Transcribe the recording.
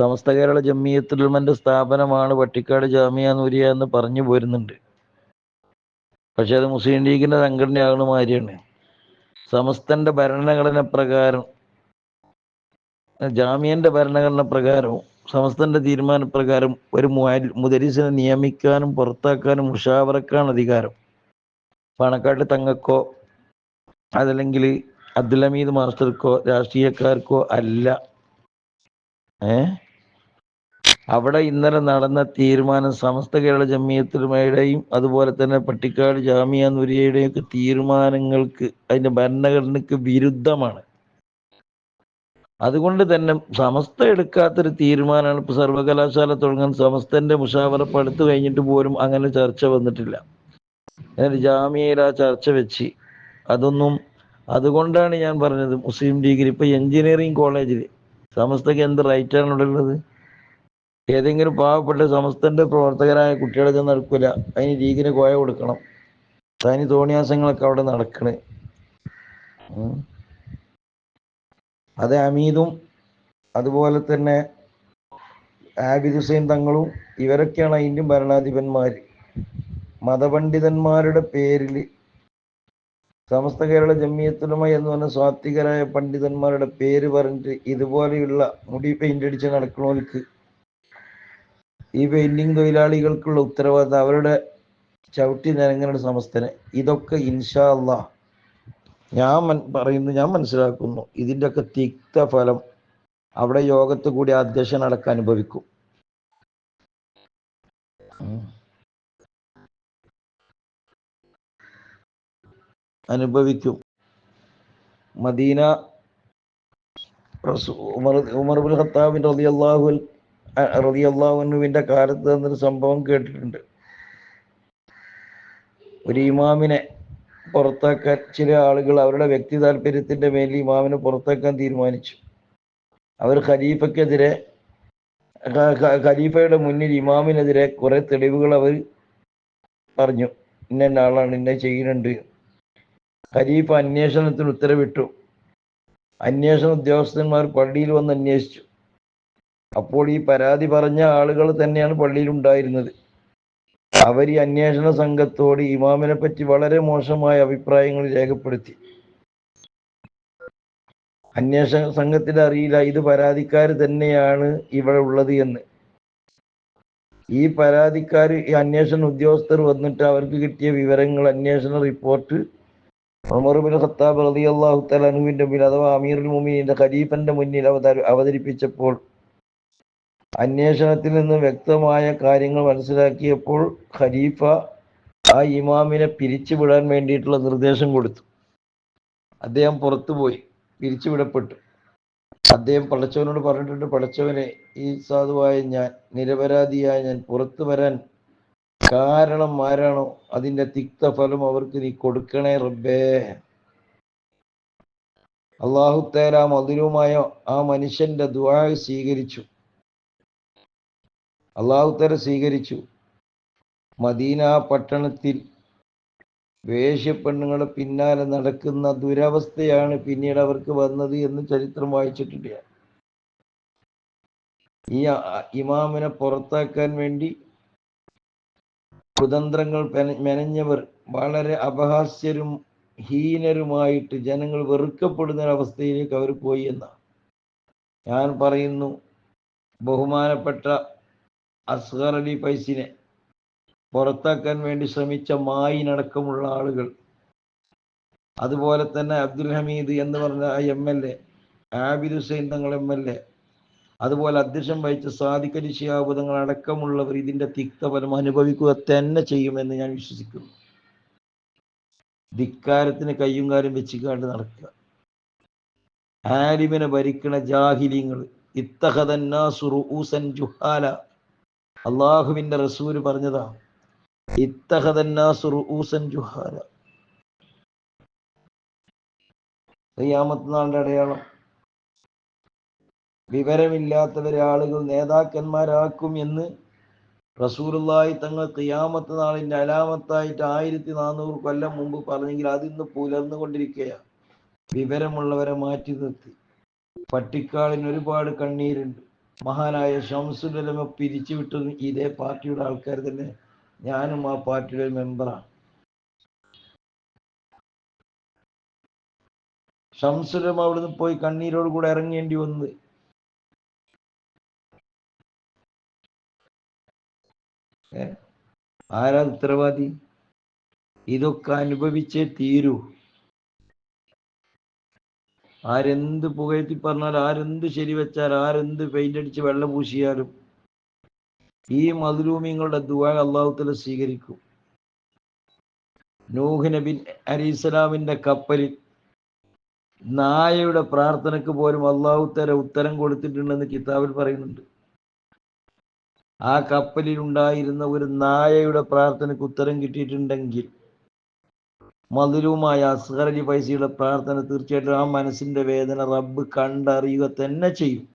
സമസ്ത കേരള ജമിയത്തുൽമന്റെ സ്ഥാപനമാണ് പട്ടിക്കാട് ജാമിയ നൂരിയ എന്ന് പറഞ്ഞു പോരുന്നുണ്ട്. പക്ഷെ അത് മുസ്ലിം ലീഗിന്റെ സംഘടനയാകുന്ന മാതിരിയാണ് സമസ്തന്റെ ഭരണഘടന പ്രകാരം ജാമ്യന്റെ ഭരണഘടന പ്രകാരവും സമസ്തന്റെ തീരുമാനപ്രകാരം ഒരു മുദരിസിനെ നിയമിക്കാനും പുറത്താക്കാനും മുഷാവറക്കാണ് അധികാരം. പണക്കാട്ട് തങ്ങക്കോ അതല്ലെങ്കിൽ അബ്ദുൽ ഹമീദ് മാസ്റ്റർക്കോ രാഷ്ട്രീയക്കാർക്കോ അല്ല. ഏ? അവിടെ ഇന്നലെ നടന്ന തീരുമാനം സമസ്ത കേരള ജമിയത്തുലമയുടെയും അതുപോലെ തന്നെ പട്ടിക്കാട് ജാമിയ നുരിയയുടെയും ഒക്കെ തീരുമാനങ്ങൾക്ക് അതിന്റെ ഭരണഘടനയ്ക്ക് വിരുദ്ധമാണ്. അതുകൊണ്ട് തന്നെ സമസ്ത എടുക്കാത്തൊരു തീരുമാനമാണ് ഇപ്പൊ സർവകലാശാല തുടങ്ങാൻ സമസ്തന്റെ മുഷാവറ പടുത്തു കഴിഞ്ഞിട്ട് പോലും അങ്ങനെ ചർച്ച വന്നിട്ടില്ല. എന്നിട്ട് ജാമ്യയിൽ ആ ചർച്ച വെച്ച് അതൊന്നും അതുകൊണ്ടാണ് ഞാൻ പറഞ്ഞത് മുസ്ലിം ഡിഗ്രി ഇപ്പൊ എഞ്ചിനീയറിംഗ് കോളേജിൽ സമസ്തക്ക് എന്ത് റൈറ്റാണ് ഉള്ളത്. ഏതെങ്കിലും പാവപ്പെട്ട സമസ്തന്റെ പ്രവർത്തകരായ കുട്ടികളെ ചെന്ന് നടക്കൂല. അതിന് ലീഗിന് കോയ കൊടുക്കണം. അതിന് തോണിയാസങ്ങളൊക്കെ അവിടെ നടക്കണ്. അത് അമീദും അതുപോലെ തന്നെ ആബിദ് ഹുസൈൻ തങ്ങളും ഇവരൊക്കെയാണ് അതിന്റെ ഭരണാധിപന്മാർ മതപണ്ഡിതന്മാരുടെ പേരിൽ സമസ്ത കേരള ജമ്മിയത്തുലമ എന്ന് പറഞ്ഞ സ്വാത്വികരായ പണ്ഡിതന്മാരുടെ പേര് പറഞ്ഞിട്ട് ഇതുപോലെയുള്ള മുടി പെയിന്റ് അടിച്ച് നടക്കണവർക്ക് ഈ പെയിന്റിങ് തൊഴിലാളികൾക്കുള്ള ഉത്തരവാദിത്തം അവരുടെ ചവിട്ടി നിരങ്ങുന്ന സമസ്തന്. ഇതൊക്കെ ഇൻഷാ അല്ലാ ഞാൻ മൻ- പറയുന്നു ഞാൻ മനസ്സിലാക്കുന്നു. ഇതിന്റെ ഒക്കെ തിക്ത ഫലം അവിടെ യോഗത്ത് കൂടി അധ്യക്ഷൻ അടക്കം അനുഭവിക്കും. അനുഭവിക്കും. മദീന ഉമർ ഉമർ ഉൽ ഖത്താബിൻ റളിയല്ലാഹു റളിയല്ലാഹുവിന്റെ കാലത്ത് എന്നൊരു സംഭവം കേട്ടിട്ടുണ്ട്. ഒരു ഇമാമിനെ പുറത്താക്കാൻ ചില ആളുകൾ അവരുടെ വ്യക്തി താല്പര്യത്തിന്റെ മേലിൽ ഇമാമിനെ പുറത്താക്കാൻ തീരുമാനിച്ചു. അവർ ഖലീഫക്കെതിരെ ഖ- ഖ- ഖലീഫയുടെ മുന്നിൽ ഇമാമിനെതിരെ കുറെ തെളിവുകൾ അവർ പറഞ്ഞു. ഇന്ന ആളാണ് ഇന്ന ചെയ്യുന്നുണ്ട്. ഖലീഫ അന്വേഷണത്തിന് ഉത്തരവിട്ടു. അന്വേഷണ ഉദ്യോഗസ്ഥന്മാർ പള്ളിയിൽ വന്ന് അന്വേഷിച്ചു. അപ്പോൾ ഈ പരാതി പറഞ്ഞ ആളുകൾ തന്നെയാണ് പള്ളിയിൽ ഉണ്ടായിരുന്നത് അവർ ഈ അന്വേഷണ സംഘത്തോട് ഇമാമിനെ പറ്റി വളരെ മോശമായ അഭിപ്രായങ്ങൾ രേഖപ്പെടുത്തി. അന്വേഷണ സംഘത്തിന് അറിയില്ല ഇത് പരാതിക്കാർ തന്നെയാണ് ഇവിടെ ഉള്ളത് എന്ന്. ഈ പരാതിക്കാർ ഈ അന്വേഷണ ഉദ്യോഗസ്ഥർ വന്നിട്ട് അവർക്ക് കിട്ടിയ വിവരങ്ങൾ അന്വേഷണ റിപ്പോർട്ട് ഉമർ ബിൻ ഖത്താബ് റളിയല്ലാഹു തആല അൻഹുവിന്റെ മുന്നിൽ അഥവാ അമീർ മുഅ്മിനീന്റെ ഖലീഫന്റെ മുന്നിൽ അവതരി അവതരിപ്പിച്ചപ്പോൾ അന്വേഷണത്തിൽ നിന്ന് വ്യക്തമായ കാര്യങ്ങൾ മനസ്സിലാക്കിയപ്പോൾ ഖലീഫ ആ ഇമാമിനെ പിരിച്ചുവിടാൻ വേണ്ടിയിട്ടുള്ള നിർദ്ദേശം കൊടുത്തു. അദ്ദേഹം പുറത്തുപോയി പിരിച്ചുവിടപ്പെട്ടു. അദ്ദേഹം പടച്ചവനോട് പറഞ്ഞിട്ടുണ്ട് പടച്ചവനെ ഈ സാധുവായ ഞാൻ നിരപരാധിയായ ഞാൻ പുറത്തു വരാൻ കാരണം ആരാണോ അതിന്റെ തിക്ത ഫലം അവർക്ക് നീ കൊടുക്കണേ റബ്ബേ. അള്ളാഹുത്തേരാ മധുരവുമായ ആ മനുഷ്യന്റെ ദുആ സ്വീകരിച്ചു. അള്ളാഹു തേല സ്വീകരിച്ചു മദീന പട്ടണത്തിൽ വേഷ്യപ്പെണ്ണുങ്ങളെ പിന്നാലെ നടക്കുന്ന ദുരവസ്ഥയാണ് പിന്നീട് അവർക്ക് വന്നത് എന്ന് ചരിത്രം വായിച്ചിട്ടുണ്ട് ഞാൻ. ഈ ഇമാമിനെ പുറത്താക്കാൻ വേണ്ടി കുതന്ത്രങ്ങൾ മെനഞ്ഞവർ വളരെ അപഹാസ്യരും ഹീനരുമായിട്ട് ജനങ്ങൾ വെറുക്കപ്പെടുന്ന ഒരവസ്ഥയിലേക്ക് അവർ പോയി എന്നാണ് ഞാൻ പറയുന്നു ബഹുമാനപ്പെട്ട അസ്ഗർ അലി ഫൈസിനെ പുറത്താക്കാൻ വേണ്ടി ശ്രമിച്ച മായിനടക്കമുള്ള ആളുകൾ. അതുപോലെ തന്നെ അബ്ദുൽ ഹമീദ് എന്ന് പറഞ്ഞ M L A Abid Hussain Thangal M L A അതുപോലെ അധ്യക്ഷൻ വഹിച്ച സാദിഖലി തങ്ങൾ അടക്കമുള്ളവർ ഇതിന്റെ തിക്തഫലം അനുഭവിക്കുക തന്നെ ചെയ്യുമെന്ന് ഞാൻ വിശ്വസിക്കുന്നു. ധിക്കാരത്തിന് കയ്യും കാലും വെച്ചിക്കാണ്ട് നടക്കുക. ആലിമിനെ ഭരിക്കണ ജാഹിലിങ്ങൾ ഇത്തഹദന്നാസുറൂസൻ ജുഹാല അള്ളാഹുവിന്റെ റസൂര് പറഞ്ഞതാ ഇത്തഹദന്നാസുറൂസൻ ജുഹാല. ഖിയാമത്ത് നാളിന്റെ അടയാളം. വിവരമില്ലാത്തവരെ ആളുകൾ നേതാക്കന്മാരാക്കും എന്ന് റസൂറുള്ളായി തങ്ങൾ ഖിയാമത്ത് നാളിന്റെ അലാമത്തായിട്ട് ആയിരത്തി നാനൂറ് കൊല്ലം മുമ്പ് പറഞ്ഞെങ്കിൽ അതിന്ന് പുലർന്നുകൊണ്ടിരിക്കുകയാണ് വിവരമുള്ളവരെ മാറ്റി നിർത്തി. പട്ടിക്കാളിന് ഒരുപാട് കണ്ണീരുണ്ട്. മഹാനായ ഷംസുലമ പിരിച്ചു വിട്ടതും ഇതേ പാർട്ടിയുടെ ആൾക്കാർ തന്നെ ഞാനും ആ പാർട്ടിയുടെ മെമ്പറാണ്. ഷംസുലം അവിടുന്ന് പോയി കണ്ണീരോട് കൂടെ ഇറങ്ങേണ്ടി വന്നത്? ആരാ ഉത്തരവാദി? ഇതൊക്കെ അനുഭവിച്ചേ തീരൂ. ആരെന്ത് പുകയത്തി പറഞ്ഞാൽ ആരെന്ത് ശരി വെച്ചാൽ ആരെന്ത് പെയിന്റ് അടിച്ച് വെള്ളം പൂശിയാലും ഈ മധുരൂമിങ്ങളുടെ ദുവാ അള്ളാഹുത്തല സ്വീകരിക്കും. നൂഹ് നബി അലിസ്ലാമിന്റെ കപ്പലിൽ നായയുടെ പ്രാർത്ഥനയ്ക്ക് പോലും അള്ളാഹുത്തല ഉത്തരം കൊടുത്തിട്ടുണ്ടെന്ന് കിതാബിൽ പറയുന്നുണ്ട്. ആ കപ്പലിൽ ഉണ്ടായിരുന്ന ഒരു നായയുടെ പ്രാർത്ഥനയ്ക്ക് ഉത്തരം കിട്ടിയിട്ടുണ്ടെങ്കിൽ മധുരവുമായ അസ്ഹർ അലി ഫൈസിയുടെ പ്രാർത്ഥന തീർച്ചയായിട്ടും ആ മനസ്സിന്റെ വേദന റബ്ബ് കണ്ടറിയുക തന്നെ ചെയ്യും.